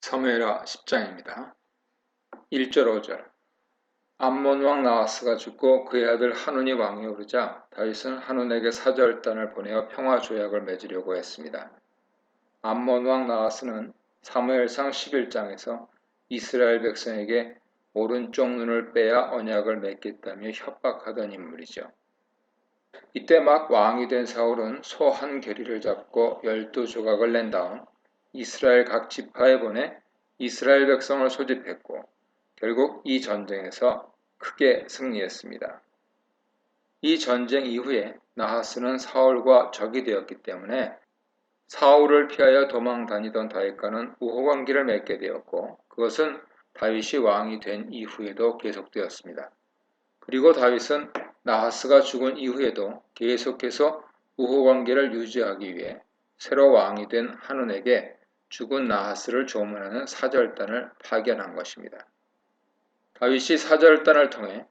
사무엘하 10장입니다. 1절 5절 암몬 왕 나하스가 죽고 그의 아들 하눈이 왕이 오르자 다윗은 하눈에게 사절단을 보내어 평화 조약을 맺으려고 했습니다. 암몬 왕 나하스는 사무엘상 11장에서 이스라엘 백성에게 오른쪽 눈을 빼야 언약을 맺겠다며 협박하던 인물이죠. 이때 막 왕이 된 사울은 소 한 개리를 잡고 열두 조각을 낸 다음 이스라엘 각 지파에 보내 이스라엘 백성을 소집했고 결국 이 전쟁에서 크게 승리했습니다. 이 전쟁 이후에 나하스는 사울과 적이 되었기 때문에 사울을 피하여 도망 다니던 다윗과는 우호 관계를 맺게 되었고 그것은 다윗이 왕이 된 이후에도 계속되었습니다. 그리고 다윗은 나하스가 죽은 이후에도 계속해서 우호 관계를 유지하기 위해 새로 왕이 된 한운에게 죽은 나하스를 조문하는 사절단을 파견한 것입니다. 다윗이 사절단을 통해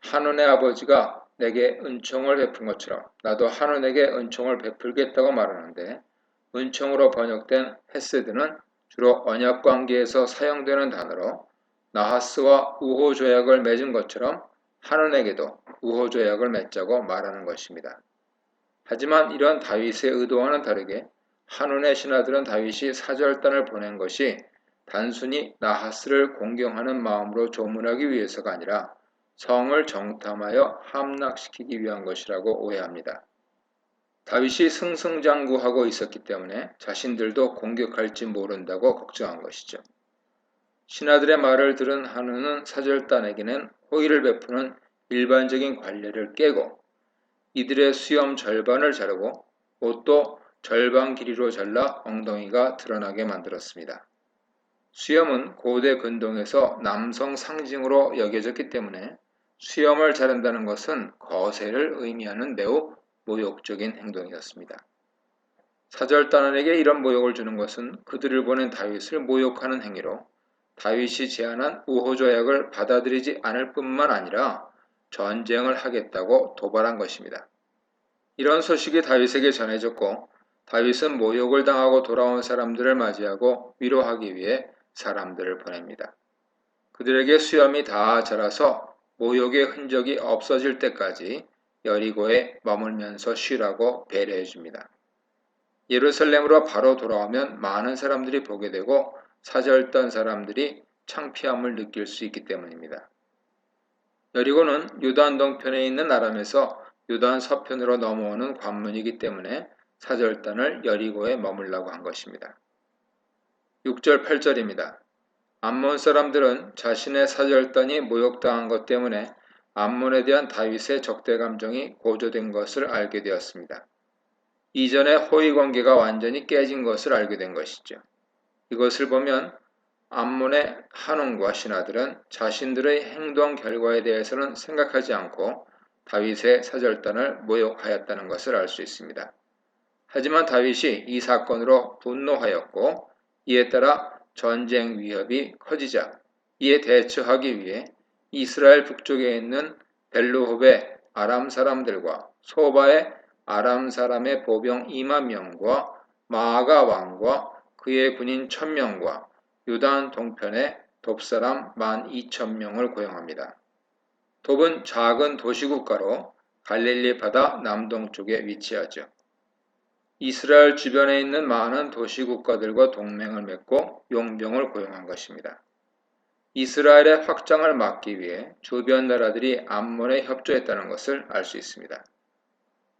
한운의 아버지가 내게 은총을 베푼 것처럼 나도 한운에게 은총을 베풀겠다고 말하는데 은총으로 번역된 헤세드는 주로 언약 관계에서 사용되는 단어로 나하스와 우호 조약을 맺은 것처럼 한운에게도 우호 조약을 맺자고 말하는 것입니다. 하지만 이런 다윗의 의도와는 다르게 한운의 신하들은 다윗이 사절단을 보낸 것이 단순히 나하스를 공경하는 마음으로 조문하기 위해서가 아니라 성을 정탐하여 함락시키기 위한 것이라고 오해합니다. 다윗이 승승장구하고 있었기 때문에 자신들도 공격할지 모른다고 걱정한 것이죠. 신하들의 말을 들은 한우는 사절단에게는 호의를 베푸는 일반적인 관례를 깨고 이들의 수염 절반을 자르고 옷도 절반 길이로 잘라 엉덩이가 드러나게 만들었습니다. 수염은 고대 근동에서 남성 상징으로 여겨졌기 때문에 수염을 자른다는 것은 거세를 의미하는 매우 모욕적인 행동이었습니다. 사절단원에게 이런 모욕을 주는 것은 그들을 보낸 다윗을 모욕하는 행위로 다윗이 제안한 우호 조약을 받아들이지 않을 뿐만 아니라 전쟁을 하겠다고 도발한 것입니다. 이런 소식이 다윗에게 전해졌고 다윗은 모욕을 당하고 돌아온 사람들을 맞이하고 위로하기 위해 사람들을 보냅니다. 그들에게 수염이 다 자라서 모욕의 흔적이 없어질 때까지 여리고에 머물면서 쉬라고 배려해 줍니다. 예루살렘으로 바로 돌아오면 많은 사람들이 보게 되고 사절던 사람들이 창피함을 느낄 수 있기 때문입니다. 여리고는 유단 동편에 있는 아람에서 유단 서편으로 넘어오는 관문이기 때문에 사절단을 여리고에 머물라고 한 것입니다. 6절 8절입니다. 암몬 사람들은 자신의 사절단이 모욕당한 것 때문에 암몬에 대한 다윗의 적대 감정이 고조된 것을 알게 되었습니다. 이전에 호의 관계가 완전히 깨진 것을 알게 된 것이죠. 이것을 보면 암몬의 한웅과 신하들은 자신들의 행동 결과에 대해서는 생각하지 않고 다윗의 사절단을 모욕하였다는 것을 알 수 있습니다. 하지만 다윗이 이 사건으로 분노하였고 이에 따라 전쟁 위협이 커지자 이에 대처하기 위해 이스라엘 북쪽에 있는 벨루홉의 아람 사람들과 소바의 아람 사람의 보병 2만 명과 마아가 왕과 그의 군인 1000명과 유단 동편의 돕사람 12,000명을 고용합니다. 돕은 작은 도시국가로 갈릴리 바다 남동쪽에 위치하죠. 이스라엘 주변에 있는 많은 도시 국가들과 동맹을 맺고 용병을 고용한 것입니다. 이스라엘의 확장을 막기 위해 주변 나라들이 암몬에 협조했다는 것을 알 수 있습니다.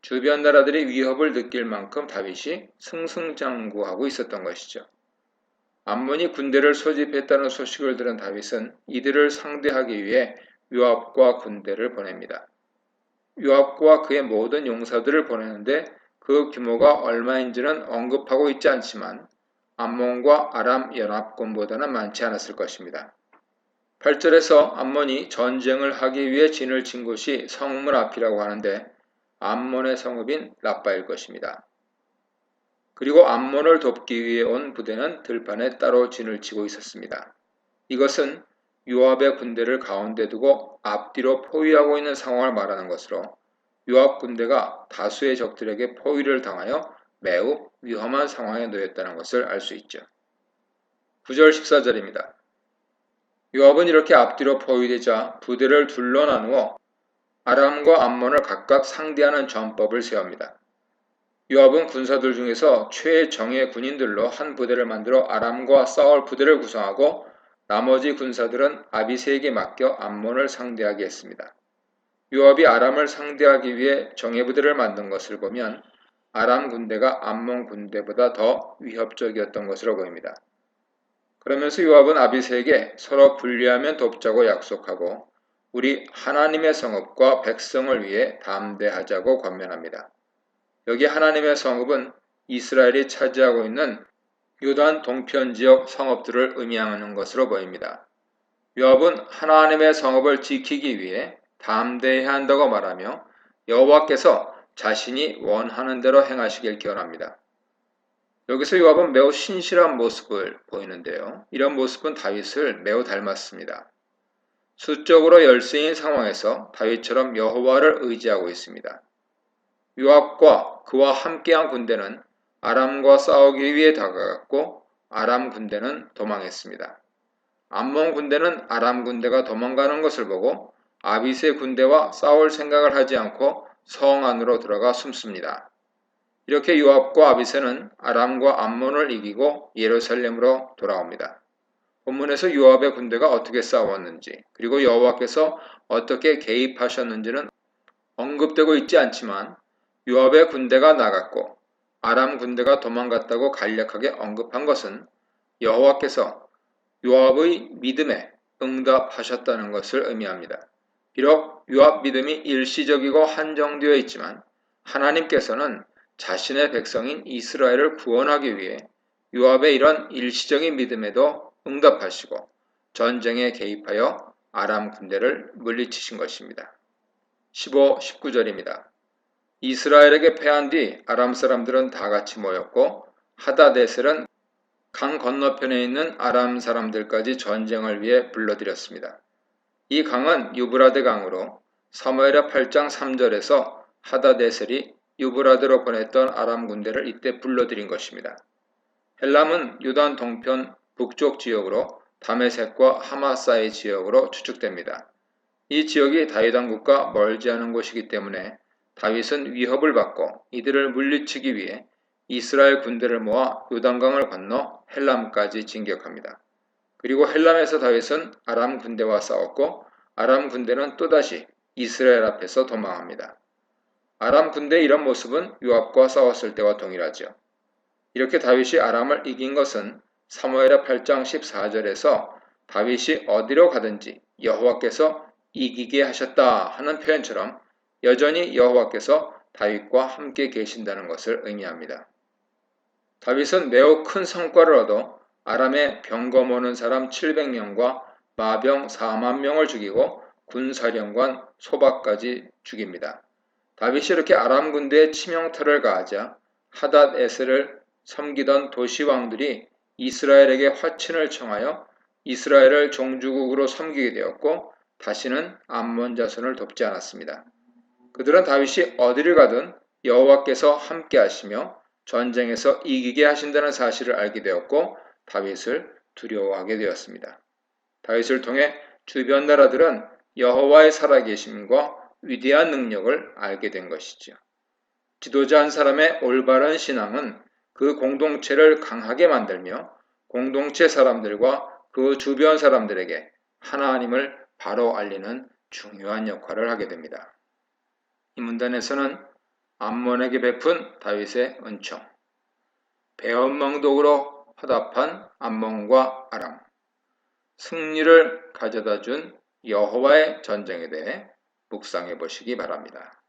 주변 나라들이 위협을 느낄 만큼 다윗이 승승장구하고 있었던 것이죠. 암몬이 군대를 소집했다는 소식을 들은 다윗은 이들을 상대하기 위해 요압과 군대를 보냅니다. 요압과 그의 모든 용사들을 보내는데 그 규모가 얼마인지는 언급하고 있지 않지만 암몬과 아람 연합군보다는 많지 않았을 것입니다. 8절에서 암몬이 전쟁을 하기 위해 진을 친 곳이 성문 앞이라고 하는데 암몬의 성읍인 라빠일 것입니다. 그리고 암몬을 돕기 위해 온 부대는 들판에 따로 진을 치고 있었습니다. 이것은 요압의 군대를 가운데 두고 앞뒤로 포위하고 있는 상황을 말하는 것으로 요압 군대가 다수의 적들에게 포위를 당하여 매우 위험한 상황에 놓였다는 것을 알 수 있죠. 9절 14절입니다. 요압은 이렇게 앞뒤로 포위되자 부대를 둘러 나누어 아람과 암몬을 각각 상대하는 전법을 세웁니다. 요압은 군사들 중에서 최정예 군인들로 한 부대를 만들어 아람과 싸울 부대를 구성하고 나머지 군사들은 아비세에게 맡겨 암몬을 상대하게 했습니다. 요압이 아람을 상대하기 위해 정예부대를 만든 것을 보면 아람 군대가 암몬 군대보다 더 위협적이었던 것으로 보입니다. 그러면서 요압은 아비세에게 서로 분리하면 돕자고 약속하고 우리 하나님의 성읍과 백성을 위해 담대하자고 권면합니다. 여기 하나님의 성읍은 이스라엘이 차지하고 있는 요단 동편 지역 성읍들을 의미하는 것으로 보입니다. 요압은 하나님의 성읍을 지키기 위해 담대해야 한다고 말하며 여호와께서 자신이 원하는 대로 행하시길 기원합니다. 여기서 요압은 매우 신실한 모습을 보이는데요. 이런 모습은 다윗을 매우 닮았습니다. 수적으로 열세인 상황에서 다윗처럼 여호와를 의지하고 있습니다. 요압과 그와 함께한 군대는 아람과 싸우기 위해 다가갔고 아람 군대는 도망했습니다. 암몬 군대는 아람 군대가 도망가는 것을 보고 아비세 군대와 싸울 생각을 하지 않고 성 안으로 들어가 숨습니다. 이렇게 요압과 아비세는 아람과 암몬을 이기고 예루살렘으로 돌아옵니다. 본문에서 요압의 군대가 어떻게 싸웠는지 그리고 여호와께서 어떻게 개입하셨는지는 언급되고 있지 않지만 요압의 군대가 나갔고 아람 군대가 도망갔다고 간략하게 언급한 것은 여호와께서 요압의 믿음에 응답하셨다는 것을 의미합니다. 비록 요압 믿음이 일시적이고 한정되어 있지만 하나님께서는 자신의 백성인 이스라엘을 구원하기 위해 요압의 이런 일시적인 믿음에도 응답하시고 전쟁에 개입하여 아람 군대를 물리치신 것입니다. 15, 19절입니다. 이스라엘에게 패한 뒤 아람 사람들은 다 같이 모였고 하다데셀은 강 건너편에 있는 아람 사람들까지 전쟁을 위해 불러들였습니다. 이 강은 유브라데 강으로 사무엘의 8장 3절에서 하다데셀이 유브라드로 보냈던 아람 군대를 이때 불러들인 것입니다. 헬람은 유단 동편 북쪽 지역으로 다메섹과 하마사의 지역으로 추측됩니다. 이 지역이 다윗 왕국과 멀지 않은 곳이기 때문에 다윗은 위협을 받고 이들을 물리치기 위해 이스라엘 군대를 모아 요단강을 건너 헬람까지 진격합니다. 그리고 헬람에서 다윗은 아람 군대와 싸웠고 아람 군대는 또다시 이스라엘 앞에서 도망합니다. 아람 군대의 이런 모습은 요압과 싸웠을 때와 동일하죠. 이렇게 다윗이 아람을 이긴 것은 사무엘의 8장 14절에서 다윗이 어디로 가든지 여호와께서 이기게 하셨다 하는 표현처럼 여전히 여호와께서 다윗과 함께 계신다는 것을 의미합니다. 다윗은 매우 큰 성과를 얻어 아람의 병검 오는 사람 700명과 마병 4만 명을 죽이고 군사령관 소박까지 죽입니다. 다윗이 이렇게 아람 군대에 치명타를 가하자 하닷 에스를 섬기던 도시 왕들이 이스라엘에게 화친을 청하여 이스라엘을 종주국으로 섬기게 되었고 다시는 암몬 자손을 돕지 않았습니다. 그들은 다윗이 어디를 가든 여호와께서 함께 하시며 전쟁에서 이기게 하신다는 사실을 알게 되었고 다윗을 두려워하게 되었습니다. 다윗을 통해 주변 나라들은 여호와의 살아계심과 위대한 능력을 알게 된 것이지요. 지도자 한 사람의 올바른 신앙은 그 공동체를 강하게 만들며 공동체 사람들과 그 주변 사람들에게 하나님을 바로 알리는 중요한 역할을 하게 됩니다. 이 문단에서는 암몬에게 베푼 다윗의 은총, 배은망독으로 화답한 암몬과 아람, 승리를 가져다 준 여호와의 전쟁에 대해 묵상해 보시기 바랍니다.